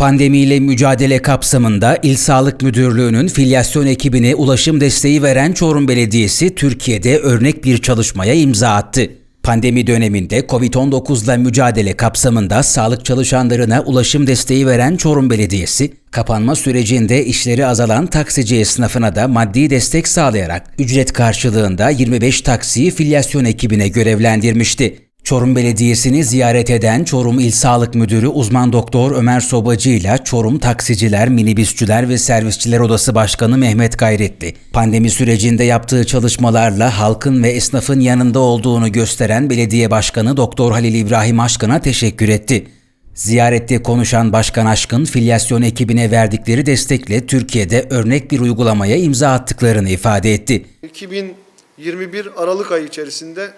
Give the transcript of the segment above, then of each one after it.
Pandemiyle mücadele kapsamında İl Sağlık Müdürlüğü'nün filyasyon ekibine ulaşım desteği veren Çorum Belediyesi Türkiye'de örnek bir çalışmaya imza attı. Pandemi döneminde COVID-19 ile mücadele kapsamında sağlık çalışanlarına ulaşım desteği veren Çorum Belediyesi, kapanma sürecinde işleri azalan taksici esnafına da maddi destek sağlayarak ücret karşılığında 25 taksiyi filyasyon ekibine görevlendirmişti. Çorum Belediyesi'ni ziyaret eden Çorum İl Sağlık Müdürü uzman doktor Ömer Sobacı ile Çorum Taksiciler, Minibüsçüler ve Servisçiler Odası Başkanı Mehmet Gayretli, pandemi sürecinde yaptığı çalışmalarla halkın ve esnafın yanında olduğunu gösteren Belediye Başkanı Doktor Halil İbrahim Aşkın'a teşekkür etti. Ziyarette konuşan Başkan Aşkın, filyasyon ekibine verdikleri destekle Türkiye'de örnek bir uygulamaya imza attıklarını ifade etti. 2021 Aralık ayı içerisinde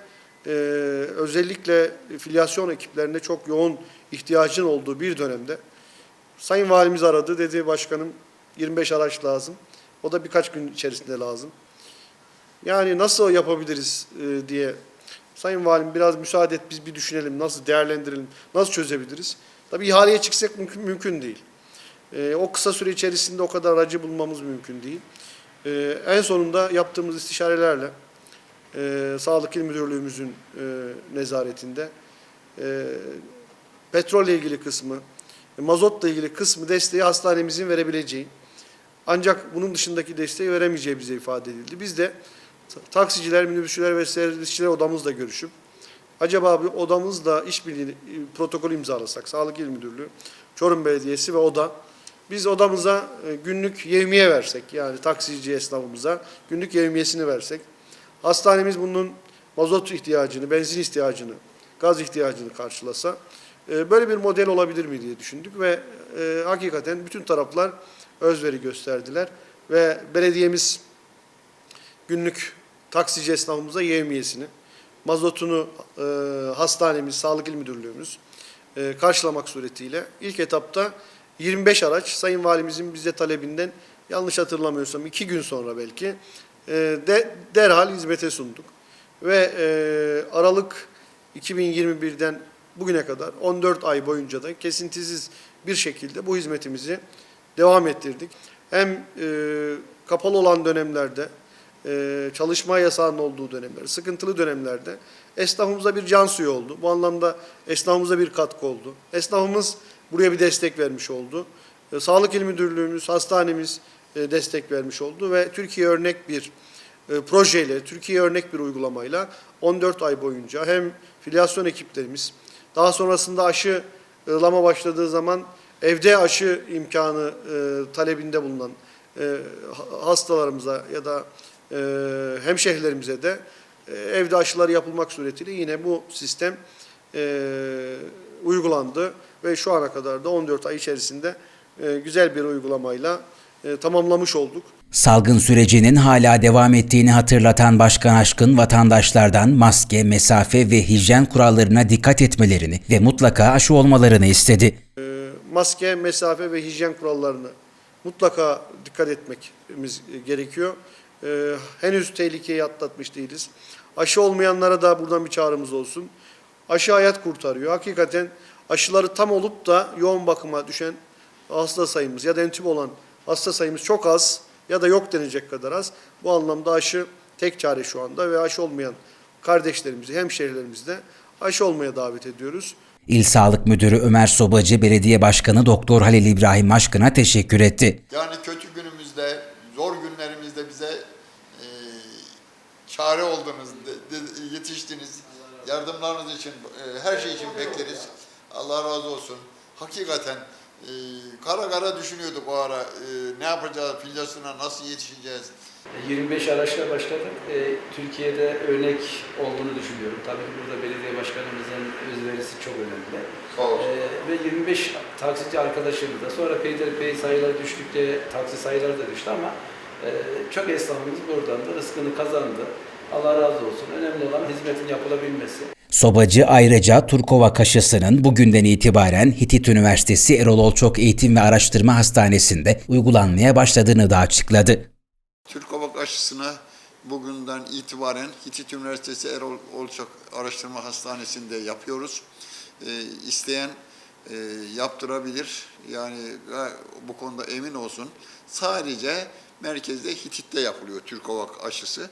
e, özellikle filyasyon ekiplerine çok yoğun ihtiyacın olduğu bir dönemde Sayın Valimiz aradı dedi başkanım 25 araç lazım. O da birkaç gün içerisinde lazım. Yani nasıl yapabiliriz e, diye Sayın Valim biraz müsaade et biz bir düşünelim nasıl değerlendirelim nasıl çözebiliriz. Tabii ihaleye çıksak mümkün, mümkün değil. E, o kısa süre içerisinde o kadar aracı bulmamız mümkün değil. E, en sonunda yaptığımız istişarelerle e, Sağlık İl Müdürlüğümüzün e, nezaretinde e, petrolle ilgili kısmı, mazotla ilgili kısmı desteği hastanemizin verebileceği. Ancak bunun dışındaki desteği veremeyeceği bize ifade edildi. Biz de taksiciler, minibüsçüler ve servisçiler odamızla görüşüp acaba bir odamızla işbirliği e, protokol imzalasak, Sağlık İl Müdürlüğü, Çorum Belediyesi ve oda biz odamıza e, günlük yevmiye versek yani taksici esnafımıza günlük yevmiyesini versek Hastanemiz bunun mazot ihtiyacını, benzin ihtiyacını, gaz ihtiyacını karşılasa e, böyle bir model olabilir mi diye düşündük ve e, hakikaten bütün taraflar özveri gösterdiler ve belediyemiz günlük taksici esnafımıza yevmiyesini, mazotunu e, hastanemiz, Sağlık İl Müdürlüğümüz e, karşılamak suretiyle ilk etapta 25 araç Sayın Valimizin bize talebinden yanlış hatırlamıyorsam iki gün sonra belki e, de, derhal hizmete sunduk. Ve e, Aralık 2021'den bugüne kadar 14 ay boyunca da kesintisiz bir şekilde bu hizmetimizi devam ettirdik. Hem e, kapalı olan dönemlerde, e, çalışma yasağının olduğu dönemler, sıkıntılı dönemlerde esnafımıza bir can suyu oldu. Bu anlamda esnafımıza bir katkı oldu. Esnafımız buraya bir destek vermiş oldu. E, Sağlık İl Müdürlüğümüz, hastanemiz, destek vermiş oldu ve Türkiye örnek bir e, projeyle, Türkiye örnek bir uygulamayla 14 ay boyunca hem filyasyon ekiplerimiz, daha sonrasında aşılama başladığı zaman evde aşı imkanı e, talebinde bulunan hastalarımıza ya da hemşehrilerimize de evde aşıları yapılmak suretiyle yine bu sistem uygulandı ve şu ana kadar da 14 ay içerisinde güzel bir uygulamayla e, tamamlamış olduk. Salgın sürecinin hala devam ettiğini hatırlatan Başkan Aşkın vatandaşlardan maske, mesafe ve hijyen kurallarına dikkat etmelerini ve mutlaka aşı olmalarını istedi. E, maske, mesafe ve hijyen kurallarını mutlaka dikkat etmemiz gerekiyor. E, henüz tehlikeyi atlatmış değiliz. Aşı olmayanlara da buradan bir çağrımız olsun. Aşı hayat kurtarıyor. Hakikaten aşıları tam olup da yoğun bakıma düşen hasta sayımız ya da entübe olan hasta sayımız çok az ya da yok denecek kadar az. Bu anlamda aşı tek çare şu anda ve aşı olmayan kardeşlerimizi, hemşehrilerimizi de aşı olmaya davet ediyoruz. İl Sağlık Müdürü Ömer Sobacı, Belediye Başkanı Doktor Halil İbrahim Aşkın'a teşekkür etti. Yani kötü günümüzde, zor günlerimizde bize e, çare oldunuz, de, de, yetiştiniz. Yardımlarınız için, e, her şey için bekleriz. Allah razı olsun. Hakikaten e, kara kara düşünüyorduk o ara. E, ne yapacağız, filyasyona nasıl yetişeceğiz? 25 araçla başladık. E, Türkiye'de örnek olduğunu düşünüyorum. Tabii ki burada belediye başkanımızın özverisi çok önemli. E, ve 25 taksici arkadaşımız da sonra peyderpey sayılar düştükçe taksi sayıları da düştü ama e, çok esnafımız buradan da rızkını kazandı. Allah razı olsun. Önemli olan hizmetin yapılabilmesi. Sobacı ayrıca Turkova kaşısının bugünden itibaren Hitit Üniversitesi Erol Olçok Eğitim ve Araştırma Hastanesi'nde uygulanmaya başladığını da açıkladı. Türkovak aşısını bugünden itibaren Hitit Üniversitesi Erol Olçak Araştırma Hastanesi'nde yapıyoruz. E, isteyen e, yaptırabilir. Yani e, bu konuda emin olsun. Sadece merkezde Hitit'te yapılıyor Türkovak aşısı.